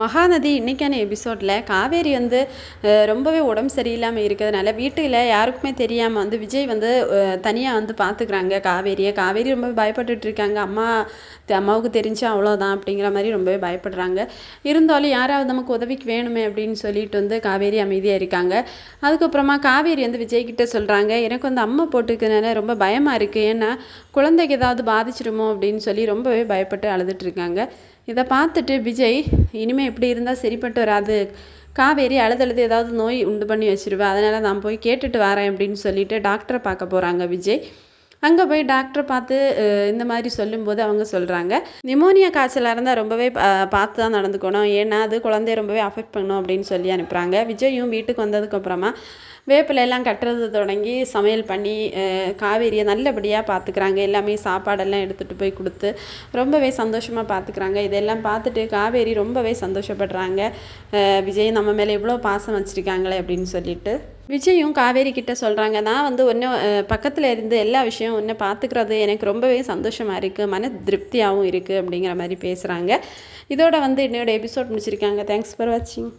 மகாநதி இன்றைக்கான எபிசோடில் காவேரி வந்து ரொம்பவே உடம்பு சரியில்லாமல் இருக்கிறதுனால வீட்டில் யாருக்குமே தெரியாமல் வந்து விஜய் வந்து தனியாக வந்து பார்த்துக்குறாங்க காவேரியை. காவேரி ரொம்ப பயப்பட்டுட்டு இருக்காங்க. அம்மா அம்மாவுக்கு தெரிஞ்சு அவ்வளோதான் அப்படிங்கிற மாதிரி ரொம்பவே பயப்படுறாங்க. இருந்தாலும் யாராவது நமக்கு உதவிக்கு வேணுமே அப்படின்னு சொல்லிட்டு வந்து காவேரி அமைதியாக இருக்காங்க. அதுக்கப்புறமா காவேரி வந்து விஜய்கிட்ட சொல்கிறாங்க எனக்கு வந்து அம்மா போட்டுக்கிறதுனால ரொம்ப பயமாக இருக்குது ஏன்னா குழந்தைக்கு ஏதாவது பாதிச்சிடுமோ அப்படின்னு சொல்லி ரொம்பவே பயப்பட்டு அழுதுட்டுருக்காங்க இதை பார்த்துட்டு விஜய் இனிமேல் இப்படி இருந்தால் சரிப்பட்டு வராது. காவேரி அழுதழுது ஏதாவது நோய் உண்டு பண்ணி வச்சிருவேன் அதனால் நான் போய் கேட்டுட்டு வரேன் அப்படின்னு சொல்லிட்டு டாக்டரை பார்க்க போகிறாங்க விஜய். அங்கே போய் டாக்டரை பார்த்து இந்த மாதிரி சொல்லும்போது அவங்க சொல்கிறாங்க நிமோனியா காய்ச்சலாக இருந்தால் ரொம்பவே பார்த்து தான் நடந்துக்கணும். ஏன்னா அது குழந்தைய ரொம்பவே அஃபெக்ட் பண்ணும் அப்படின்னு சொல்லி அனுப்புகிறாங்க விஜயும் வீட்டுக்கு வந்ததுக்கப்புறமா வேப்பிலையெல்லாம் கட்டுறது தொடங்கி சமையல் பண்ணி காவேரியை நல்லபடியாக பார்த்துக்கிறாங்க. எல்லாமே சாப்பாடெல்லாம் எடுத்துகிட்டு போய் கொடுத்து ரொம்பவே சந்தோஷமாக பார்த்துக்கிறாங்க. இதெல்லாம் பார்த்துட்டு காவேரி ரொம்பவே சந்தோஷப்படுறாங்க. விஜய் நம்ம மேலே எவ்வளோ பாசம் வச்சுருக்காங்களே அப்படின்னு சொல்லிட்டு. விஜயும் காவேரி கிட்ட சொல்கிறாங்க நான் வந்து ஒன்று பக்கத்தில் இருந்து எல்லா விஷயம் ஒன்று பார்த்துக்கிறது எனக்கு ரொம்பவே சந்தோஷமாக இருக்குது மன திருப்தியாகவும் இருக்குது அப்படிங்கிற மாதிரி பேசுகிறாங்க இதோட வந்து என்னோட எபிசோட் முடிச்சிருக்காங்க. தேங்க்ஸ் ஃபார் வாட்சிங்